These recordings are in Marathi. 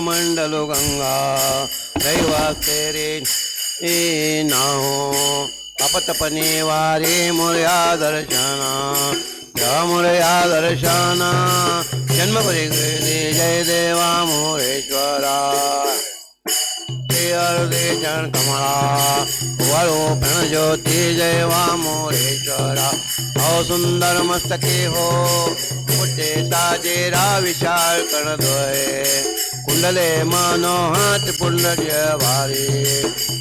मंडलो गंगा दैवास्ते रे ए नाहो अपतपने वारे मुर्या दर्शना या दर्शना जन्म जय देवा मोरेश्वरा। जन कमला प्रण जय वा मोरेश्वरा। अहो सुंदर मस्तके हो मोठे ताजेरा विशाल कणद्वय कुंडले मनोहत पुंडर्य भारी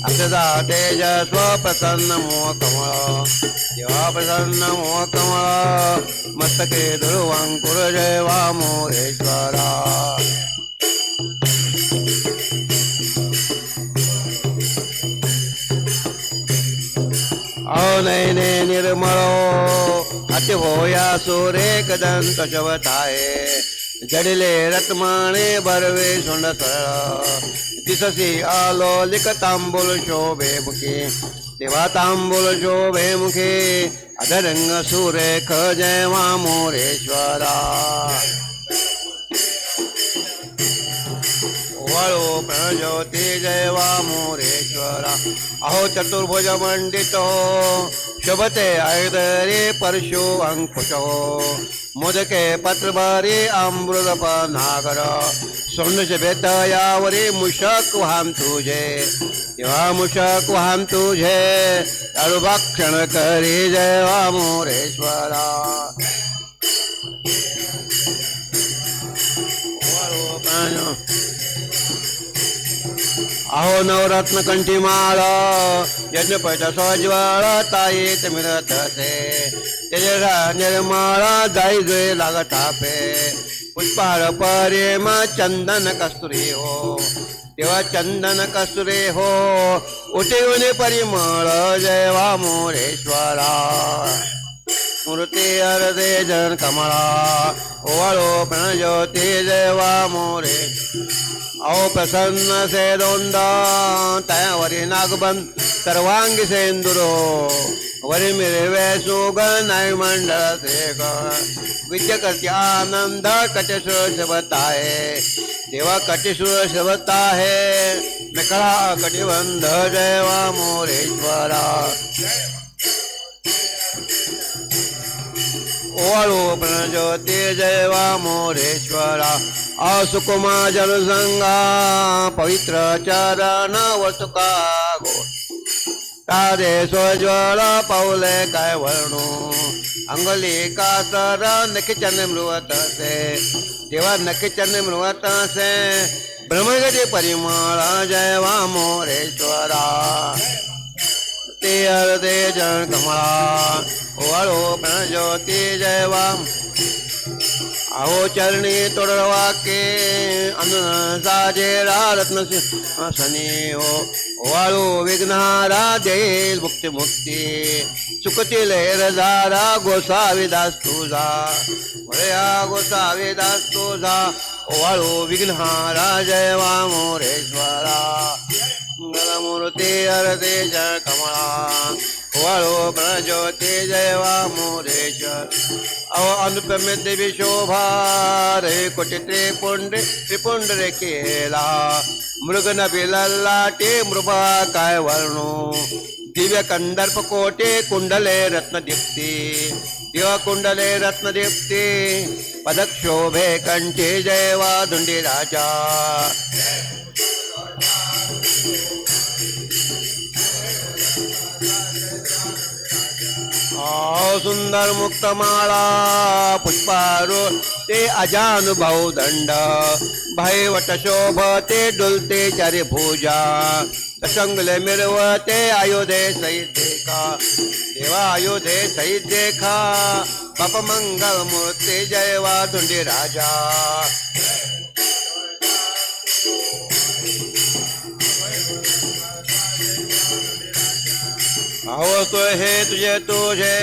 अक्षदा तेज स्वप्रसन्न मोह कमळ देवा प्रसन्न मोह कमळ मस्तके ध्रुवांकुर जय वा मोरेश्वरा नयने निर्मळो. अति होया सुरेख दंत शवताये जडिले रत्माणे बरवे सोंड सरळ दिससी आलो लिक तांबूल शोभे मुखे तेव्हा तांबूल शोभे मुखे अधरंग सुरेख जय वा मोरेश्वरा वळो प्रणज्योती जय वा मोरेश्वरा अहो चतुर्भुज मंडित हो शोभते ऐदरे परशु अंकुश। हो मोदके पत्रभरी अमृत नागर सोंडश बेत यावरी मुशक वाहन तुझे तेव्हा मुशक वाहन तुझे अळुभक्षण करी जय वा मोरेश्वरा वळो प्रण अहो नवरत्न कंठी माळ यज्ञपट सज्वळ ताईत मिळत असे. त्याचे निर्मळ जाई जुळे लागत आपे पुष्पाळ प्रेम चंदन कस्तुरी हो. तेव्हा चंदन कस्तुरी हो. उठे परिमळ जय वा मोरेश्वरा. मूर्ती अर्धे जन कमळा ओवाळो प्रणज्योती जय देवा मोरे अहो प्रसन्न से दोंड तयावरी नागबंद सर्वांगी सेंदुरो वरी मिरवे सुगन मंडळ से विद्य करते आनंद कटेश्वर शबत आहे देवा कटेश्वर शबत आहे मेकळा कटिबंध जय वा मोरेश्वरा ओवाळो प्रणज्योती जय वा मोरेश्वरा असुकुमा जनसंगा पवित्र चरण वसुका गो। तारे स्वज्वळ पाऊले काय वर्णू अंगली कासर नखिचन मृवत से देवा नखिचन मृवत से ब्रह्मगती परिमळ जय वा मोरेश्वरा ते अर्धे जन कमळा ओवाळो प्रणज्योती जय वाम आहो चरणी तोडवाके अन्न रत्न सनी हो. वाळू विघ्नारा देईल मुक्ती मुक्ती. चुकतील रजारा गोसावी दास तुझा. वळया गोसावी दास तुझा. ओवाळो विघ्नारा जय वा मोरेश्वरा. मंगलमूर्ती अर्धे जय कमळा. वळो प्रज्योती जय वा अव अनुपम देवी शोभा रे कोटी त्रिपुंड त्रिपुंड रे केला। मृग नभी लल्लाटे मृभा काय वर्णो। दिव्य कंदर्प कोटे कुंडले रत्नदीप्ती दिव कुंडले रत्नदीप्ती पदक शोभे कंठी जय वा धुंडी राजा। सुंदर मुक्तमाळा पुष्पारो ते अजानुभव दंड भैवट शोभ ते डुलते चारे भुजा मिरव मिरवते अयोध्ये सहित देखा देवा अयोध्ये सहित देखा बाप मंगल मूर्ती जय वा धुंडी राजा. अहो हे तुझे तुझे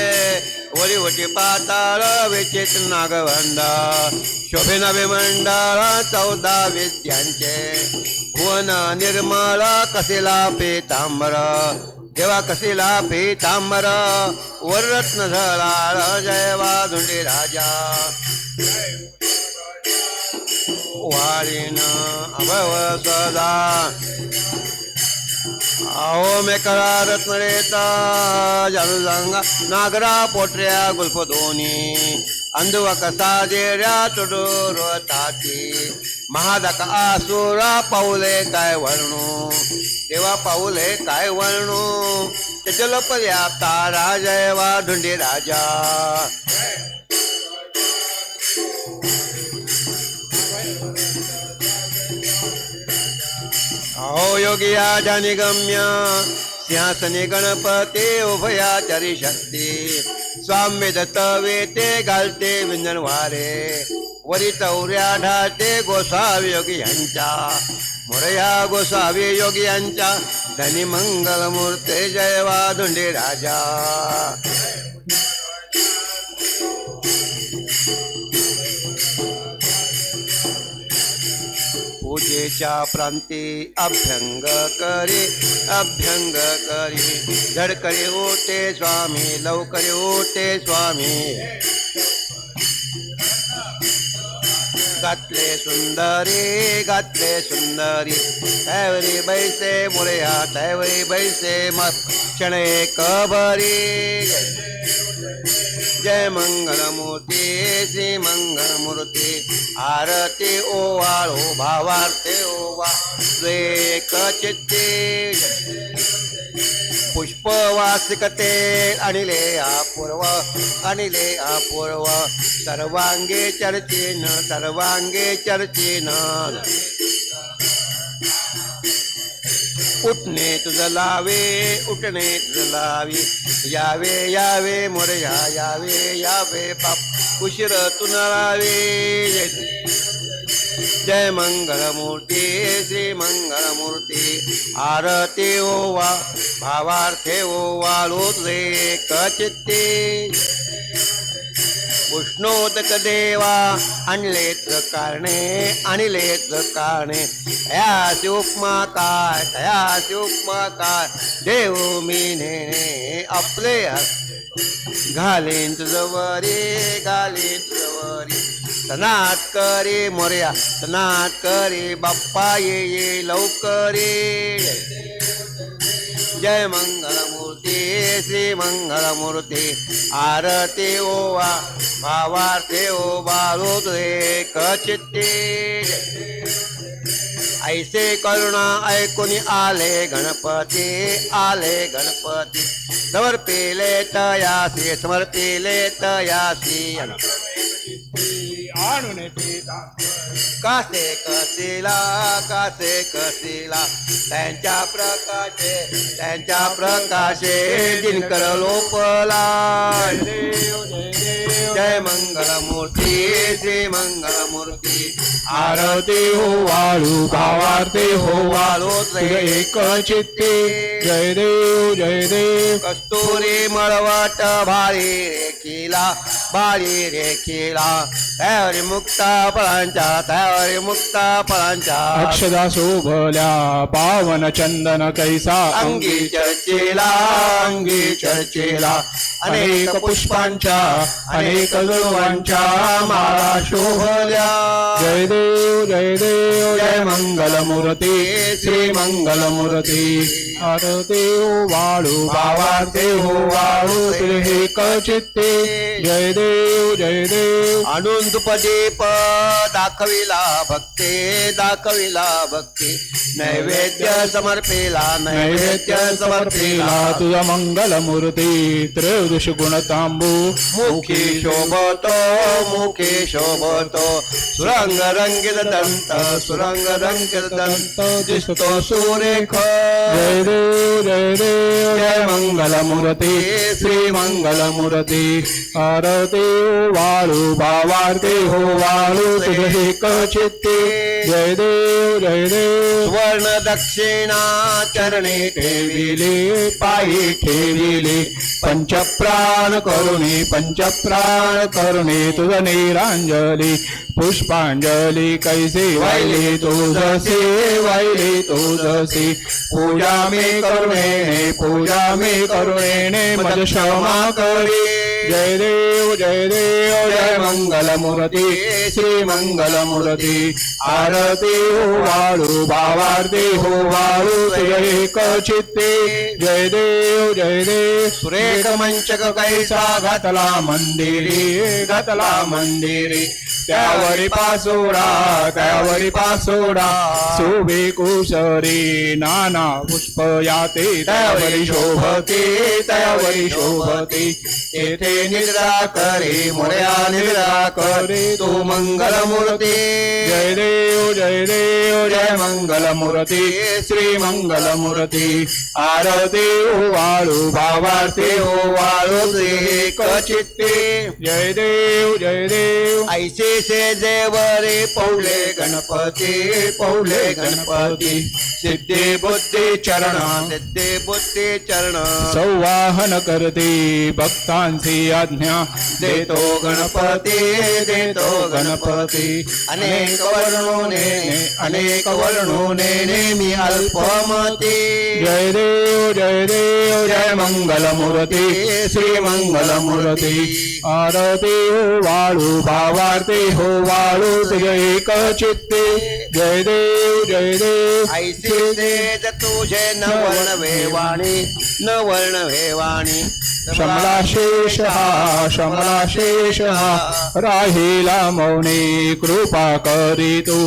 वरी वटी पाताळ विचित नागवंदा शोभे नवे मंडळ चौदा विद्यांचे भुवन निर्मळ कसिला पेतांबर देवा कसिला पेतांबर वररत्न झळाळ जय वाधुंडे राजा वाळीन अभव सदा अहो मे करा रत्नरेता जालुजांगा नागरा पोटऱ्या गुल्फ धोनी अंधुव कसा जेऱ्या तुडूर ताती महादक आसुरा पाऊले काय वर्णू देवा पाऊले काय वर्णू त्याच्या पर्याप्ता राजयवा धुंडी राजा. अहो योगिया जानी गम्य सिंहासनी उभयाचारी शक्ती स्वाम्य दत्तवे ते घालते विंजन वारे वरी तवऱ्या ढाते गोसावी योगी यांच्या. मुरया गोसावी योगी यांच्या. धनी मंगल मूर्ते जय धुंडे राजा. पूजेच्या प्रांती अभ्यंग करी अभ्यंग करी. धडकरी ओटे स्वामी लवकरी ओटे स्वामी. घातले सुंदरी घातले सुंदरी. तैवरी बैसे मुळ्या तैवरी बैसे मत क्षणे कबरी. जय मंगलमूर्ती श्री मंगलमूर्ती. आरती ओवाळो भावार्थे ओवा. एक चित्ती. पुष्पवासिकते अनिले अपूर्व अनिले अपूर्व. सर्वांगे चर्चेन सर्वांगे चर्चेन. उठणे तुझ लावे उठणे तुझ लावी. यावे यावे मोरया यावे यावे बाप. उशीर तुन लावे जय जय मंगलमूर्ती श्री मंगलमूर्ती आरती ओवा भावार्थे ओवाळू तुझे कचित्ते उष्णोदक देवा आणलेत कारणे आणलेत कारणे. तयासी उपमा काय तयासी उपमा काय? देव मी नेणे आपले घालीन तुझवरी घालीन तुझवरी. तनात करे मोर्या तनात करे बाप्पा ये ये लवकरे. जय मंगलमूर्ती श्री मंगलमूर्ती आरती ओवा भावार्थे ओ बाळू कचित्ते. ऐसे करुणा ऐकून आले गणपती आले गणपती. समर्पिले तयासी समर्पिले तयासी. आणून पिता कासे कसिला कासे कसिला त्यांच्या प्रकाशे त्यांच्या प्रकाशे दिनकर लोपला. जय देव जय मंगलमूर्ती श्री मंगलमूर्ती. आरती हो वाळू भावार्थे हो वाळू एक चित्ते. जय देव जय देव. कस्तुरी मळवट भारी रेखिला भारी रेखिला. त्यावरी मुक्ता फळांच्या त्यावरी मुक्ता फळांच्या. अक्षदा शोभल्या पावन चंदन कैसा? अंगी चर्चेला अंगी चर्चेला. अनेक पुष्पांच्या अनेक जुळवांच्या माळा शोभल्या. जय देव जय देव जय मंगलमूर्ती श्री मंगलमूर्ती. आरती हो वाळू भावार्थे हो वाळू तुझे कचित्ते. जय देव जय देव. आणून तुपदीप दाखविला भक्ती दाखविला भक्ती. नैवेद्य समर्पिला नैवेद्य समर्पिला. तुझा मंगलमूर्ती त्रयोदश गुणतांबू. मुखी शोभतो मुखी शोभतो. सुरंग रंगित दंत सुरंग रंगित दंत. दिसतो सुरेख. जय देव जय देव जय मंगलमूर्ती श्री मंगलमूर्ती आरती वाळू भावार्ती जय देव जय देव सुवर्ण दक्षिणा चरणे ठेविले पायी ठेविले. पंचप्राण करुणे पंचप्राण करुणे तुझ निरांजली पुष्पांजली कैसे वाहिले तुझसे वाहिले तुझसे पूजा मे करुणे पूजा मे करुणे मज क्षमा करे. जय देव जय देव जय मंगल मूर्ती श्री मंगल मूर्ती आरती हो वाळू भावार्थी हो वाळू तुझे एक चित्ते जय देव जय देव सुरेख मंचक कैसा घातला मंदिरी घातला मंदिरी त्यावरी पासोडा त्यावरी पासोडा शोभे कुसरी नाना पुष्प याते त्यावरी शोभते त्यावरी शोभते. येथे निद्रा करे मोर्या निद्रा करे तो मंगल मूर्ती जय देव जय देव जय मंगल मूर्ती श्री मंगल मूर्ती आरती हो वाळू भावार्थी हो वाळू एक चित्ते जय देव जय देव. ऐसे से देवरे पौले गणपती पौले गणपती. सिद्धे बुद्धी चरण सिद्धे बुद्धी चरण. संवाहन करते भक्तांची आज्ञा. देतो गणपती देतो गणपती. अनेक वर्णोने अनेक वर्णोने नेमी अल्पमती. जय देव जय देव जय मंगल मूर्ती श्री मंगल मूर्ती आरती हो वाळू भावार्थी. हो वाळू तुझे एक चित्ते. जय देव जय देव ऐसे तुझे न वर्ण वेवाणी न वर्ण वेवाणी. शमलाशेष हा शमलाशेष हा राहिला मौने कृपा करी तू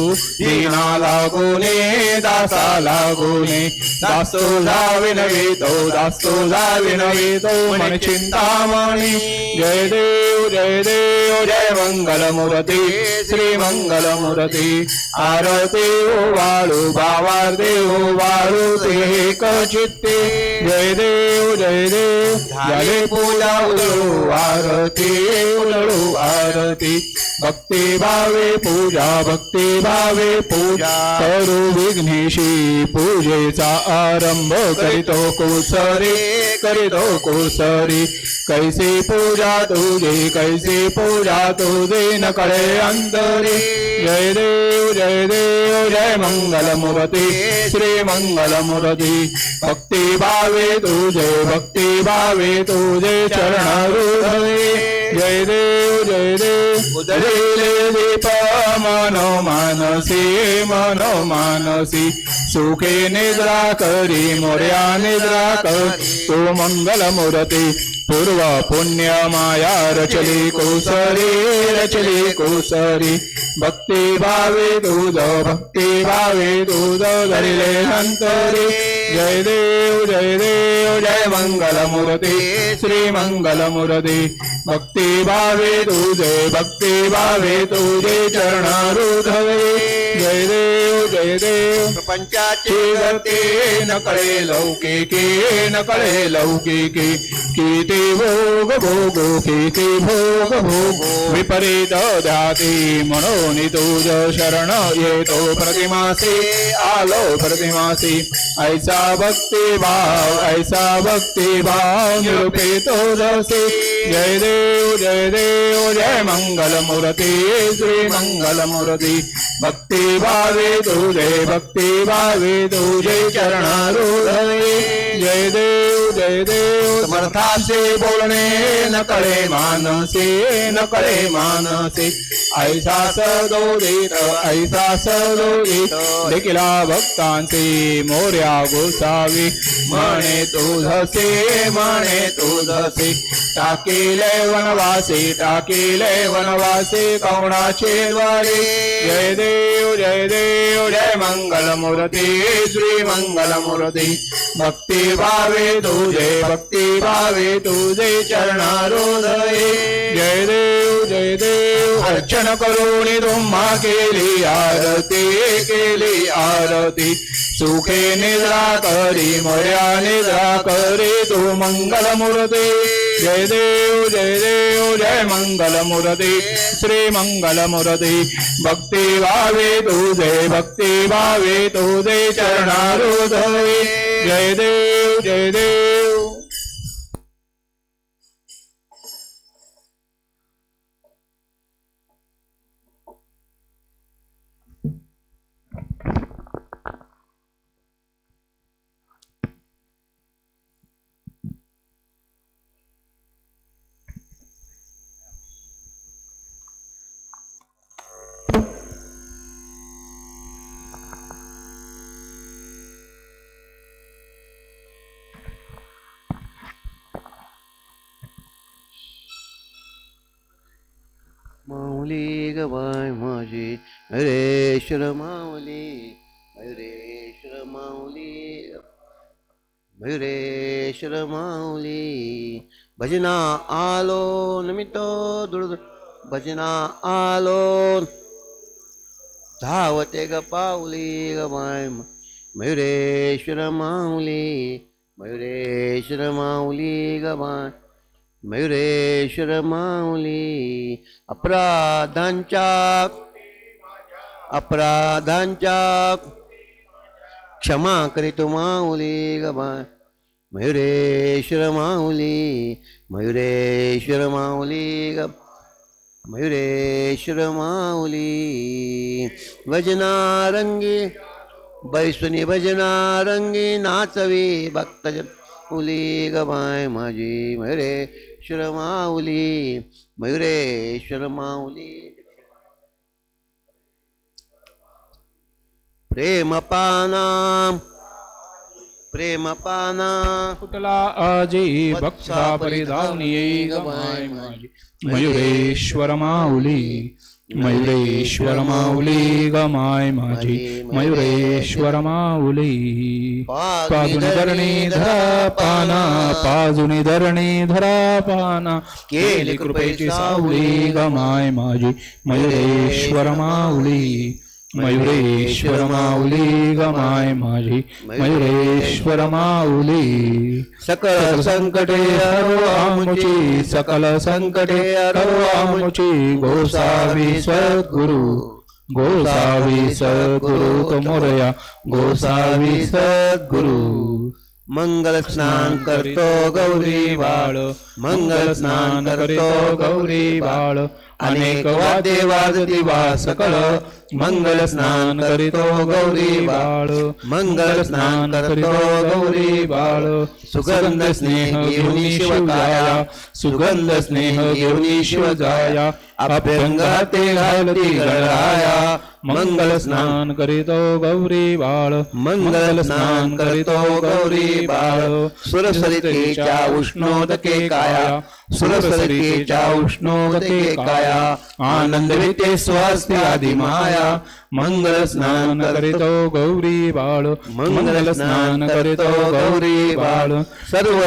गुणे दासाला गुणे लागुने दासो विनवितो दासो विनवितो मन चिंतामणी जय देव जय देव जय मंगल मूर्ती श्री मंगल मूर्ती आरती वाळू भावार्थी हो वाळू ते एक चित्ते। जय देव जय देव झाले पूजा आरती उजळू आरती भक्ती भावे पूजा भक्ती भावे पूजा। करू विघ्नेशी पूजेचा आरंभ करीतो कोसरी करीतो कोसरी। कैसी पूजा तुझे कैसी पूजा तुझे न कळे अंतरी। जय देव जय देव जय मंगल मूर्ती श्री मंगल मूर्ती। भक्ती भावे तुझे भक्ती भावे तुझे चरण हृदये जय देव जय देव उदरेले मनो मानसी मनो मानसी सुखे निद्रा करी मोर्या निद्रा करी तू मंगल मूर्ती पूर्व पुण्य माया रचली कुसरी रचली कुसरी. भक्ती भावे दूध भक्ती भावे दूध धरिले अंतरी जय देव जय देव जय मंगल मूर्ती श्री मंगल मूर्ती भक्ती भावे तुझे भक्ती भावे तुझे चरणारुधवे जय देव जय देव प्रपंचाची गती न कळे लौकिकी न कळे लौकिकी किती भोग भोगो किती भोग भोगो विपरीत ध्याती म्हणून तुझ शरण येतो प्रतिमासी आलो प्रतिमासी ऐसा ऐसा भक्ति भाव ऐसा भक्ति भाव निरूपित हो निरूपितो जसे जय देव जय देव जय मंगल मूर्ती श्री मंगल मूर्ती भक्ती भावे तुझे भक्ती भावे तुझे चरण जय देव जय देव समर्थाचे बोलणे न कळे मानसे न कळे मानसे। ऐसा सदोदित ऐसा सदोदित देखिला भक्तांचे मोर्या गोसावी। म्हणे तुझसे म्हणे तुझसे टाके टाकिले वनवासी टाकिले वनवासी कौणाचे द्वारे. जय देव जय देव जय मंगल मूर्ती श्री मंगल मूर्ती. भक्ती भावे तुझे भक्ती भावे तुझे चरणारोदये. जय देव जय देव अर्चन करुणी तुम्हा केली आरती केली आरती. सुखे निद्रा करी मया निद्रा करी तू मंगल मूर्ती. जय देव जय देव जय मंगल मुरदे श्री मंगल मूर्ती भक्ती भावे तुझे भक्ती भावे तुझे चरणारुदये जय देव जय देव माऊली ग बाय माझी. मयुरेश्वर माऊली मयुरेश्वर माऊली. मयुरेश्वर माऊली भजना आलो नमितो दुर्द भजना आलो. धावते ग पाऊली ग माय मयुरेश्वर माऊली मयुरेश्वर माऊली ग माय मयुरेश्वर माऊली अपराधांच्या अपराधांच्या क्षमा करीतो माऊली ग मयुरेश्वर माऊली मयुरेश्वर माऊली ग मयुरेश्वर माऊली भजनारंगी बैसुनी भजनारंगी नाचवी भक्तजन उली गबाय माझी मयुरे मयुरेश्वर माऊली मयुरेश्वर माऊली. प्रेमपाना प्रेमपाना कुठला आजी भक्ता परिधावनी मयुरेश्वर माऊली मयुरेश्वर माऊली गमाय माझी मयुरेश्वर माऊली. पाजुनी धरणी धरा पाना पाजुनी धरणी धरा पाना. केली कृपेची सावली गमाय माझी मयुरेश्वर माऊली. मयुरेश्वर माऊली गमाय माझी मयुरेश्वर माऊली. सकल संकटे आमुची सकल संकटे आमुची. गोसावी सद्गुरु गोसावी सद्गुरु तो मोरया गोसावी सद्गुरु. मंगल स्नान करतो गौरी बाळ. मंगल स्नान करितो गौरी बाळ. अनेक वाद्ये वाजती वा सकळ मंगल स्नान करितो गौरी बाळ. मंगल स्नान करितो गौरी बाळ. सुगंध स्नेह घेऊन शिवजाया सुगंध स्नेह घेऊन शिवजाया अभ्यंगाते घालती गळाया. मंगल स्नान करितो गौरी बाळ. मंगल स्नान करितो गौरी बाळ. सुरसरितेच्या उष्णोदके काया. सुरसरितेच्या उष्णोदके काया. आनंद विते स्वास्थ्य आदि माया. मंगल स्नान करितो गौरी बाळ. मंगल स्नान करितो गौरी बाळ. सर्व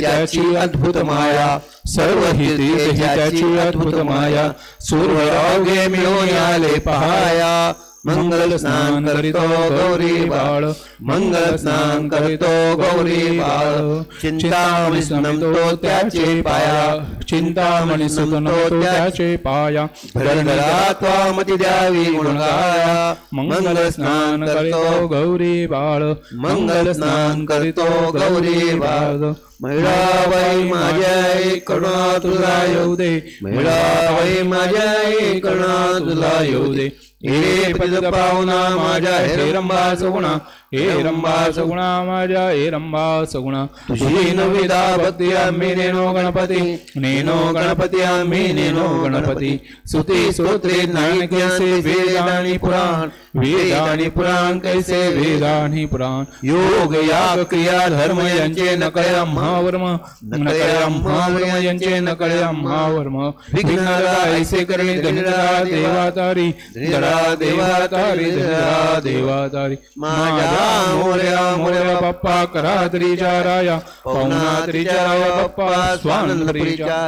त्याची अद्भुत माया. सर्व हिते त्याची अद्भुत माया सूर्यरागे मिळून आले पहाया मंगल स्नान करितो गौरी बाळ. मंगल स्नान करितो गौरी बाळ. चिंतामणी सुनतो त्याचे पाया. चिंतामणी सुनतो त्याचे पाया. धरणरात्वामती द्यावी गुणगाया मंगल स्नान करितो गौरी बाळ. मंगल स्नान करितो गौरी बाळ. महिळाबाई माझ्या कणा तुला येऊ दे. महिळाबाई माझ्या कणा तुला येऊ दे. पाहुणा माझ्या हे रंबा सगुणा हे रंबा सगुणा माझ्या हे रंबा सगुणा. तुझी नविदा भक्ती आम्ही नेनो गणपती. नेनो गणपती आम्ही नेनो गणपती. सुती स्तोत्रे ज्ञान कैसे वेद आणि पुराण. वेद आणि पुराण कैसे वेद आणि पुराण. योग याग क्रिया धर्म यांचे नकळे आम्हावर्म नकळे आम्हावर्म यांचे नकळे आम्हावर्म विघ्नाला ऐसे करणे दंडरा देवातारी. दडा देवातारी दडा देवातारी. माझ्या मोर्या मोर्या बाप्पा करा त्रिचा राया पवना त्रिचा राया बाप्पा स्वानंद त्रिचा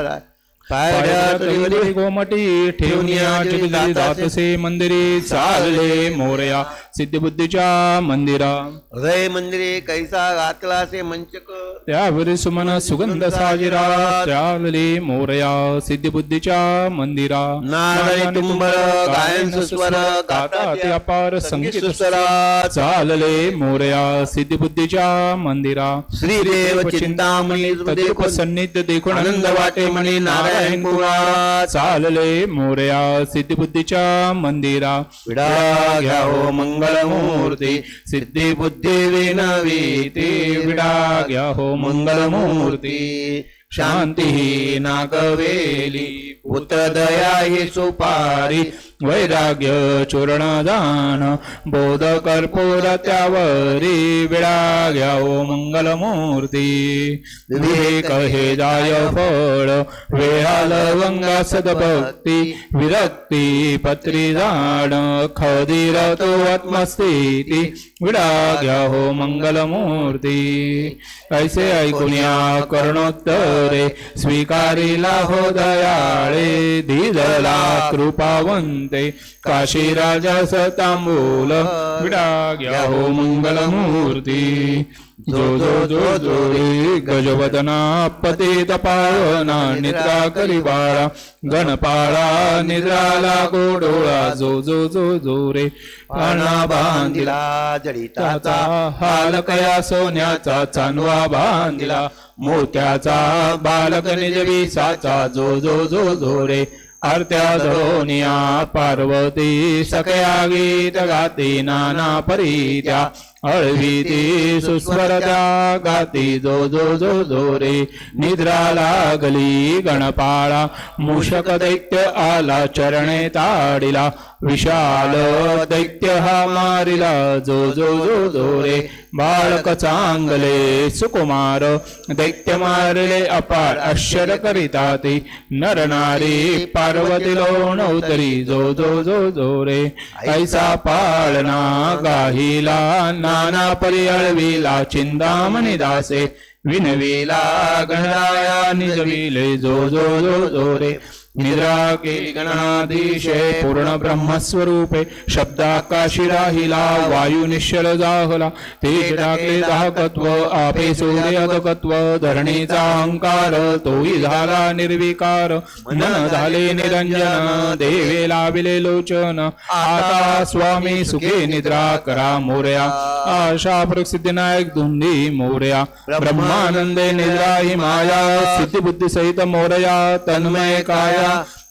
पायऱ्या त्रिवली गोमटी ठेवनिया चिखली दातसे मंदिरी चालले मोरया. सिद्धिबुद्धीच्या मंदिरा. हृदय मंदिरे कैसा घातला से मंचक. त्यावर सुमन सुगंध साजिरा चालले मोरया सिद्धिबुद्धीच्या मंदिरा. नारायण तुंबर गायन सुस्वर गाता अपार संगीत सुस्वरा. चालले मोरया सिद्धिबुद्धीच्या मंदिरा. श्रीदेव चिंतामणी देखो सन्निध देखून आनंद वाटे म्हणे नारायण कुमार. चालले मोरया सिद्धिबुद्धीच्या मंदिरा. विडा घ्या हो मंगल. मूर्ती सिद्धी बुद्धी विनवी ते विडा घ्या हो मंगल मूर्ती शांती नागवेली वैराग्य दया ही वैराग्य चूर्णदान बोध कर्पूर त्यावरी विडा मंगलमूर्ती। विवेक हे जाय फळ वेहाल वंगा सदभक्ती विरक्ती पत्री जाण खदीर तो आत्मस्थिती विडा घ्या हो मंगलमूर्ती। ऐसे ऐकुन्या कर्णोत्तरे स्वीकारिला हो दयाळे दिलला कृपावंत। काशी राजा सतांबूल। विडा घ्या हो मंगलमूर्ती। जो जो जो जो रे गजवदना पतित पावना निद्रा करी बाळा। गणपाळा निद्राला गोडोळा जो जो जो जो रे पाणा बांधिला जडिताचा त्याचा हाल कया सोन्याचा चांदवा बांधिला। मोत्याचा बालक निजवी साचा। जो जो जो जो रे आरत्या धोनिया पार्वती सकया गीत गाती नाना परीत्या अळवीती सुस्वरत्या गाती जो जो जो जो रे निद्रा लागली गणपाळा मूषक दैत्य आला चरणे ताडिला विशाल दैत्य हा मारिला. जो जो जो जो रे. बाळक चांगले सुकुमार. दैत्य मारले अपार आश्चर्य करिता ते नर नारी पार्वती लोण उतरी. जो जो जो जो रे. ऐसा पाळना गाहिला. नाना परी अळविला. चिंतामणी दासे. विनविला गणराया निजविले. जो जो जो जो रे. निद्रा के गणाधीशे पूर्ण ब्रह्मस्वरूपे शब्दाकाशी राहिला वायू निश्चल जाहला तेज टाकले दाहकत्व आपे सूर्य अधकत्व धरणीचा अहंकार तोही झाला निर्विकार मन झाले निरंजन देवे लाविले लोचन. आता स्वामी सुखे निद्रा करा मोर्या आशा प्रसिद्धिनायक धुंदी मोर्या. ब्रह्मानंदे निद्रा ही माया सिद्धिबुद्धी सहित मोरया तन्मय काया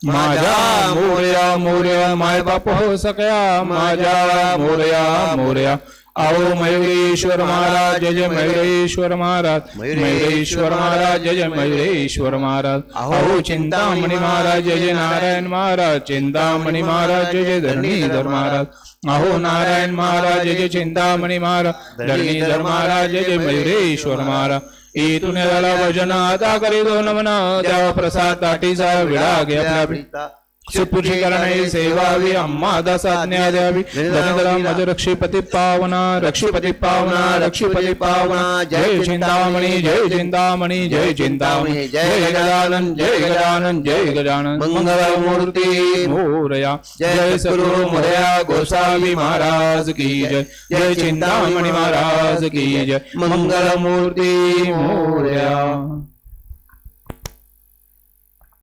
माझ्या मोरया मोरया माय बाप हो सकया माझ्या मोरया मोरया. आओ मयुरेश्वर महाराज जय जय मयुरेश्वर महाराज. मयुरेश्वर महाराज जय जय मयुरेश्वर महाराज. अहो चिंतामणी महाराज जय जय नारायण महाराज. चिंतामणी महाराज जय जय धरणीधर महाराज. अहो नारायण महाराज जय जय चिंतामणी महाराज. धरणीधर महाराज जय जय मयुरेश्वर महाराज. इथून झाला भजन आता करी दोन म्हणा देवा प्रसाद ताटीचा विडा घे आपल्या सुपुची करणे सेवावी अम्मा दासाज्ञा द्यावी धनधरा मज रक्षीपती पावना रक्षीपती पावना रक्षीपती पावना जय चिंतामणी जय चिंतामणी जय चिंतामणी जय गजानन जय गजानन जय गजानन मंगलमूर्ती मोरया जय सद्गुरु मोरया गोसावी महाराज की जय जय चिंतामणी महाराज की जय मंगलमूर्ती मोरया।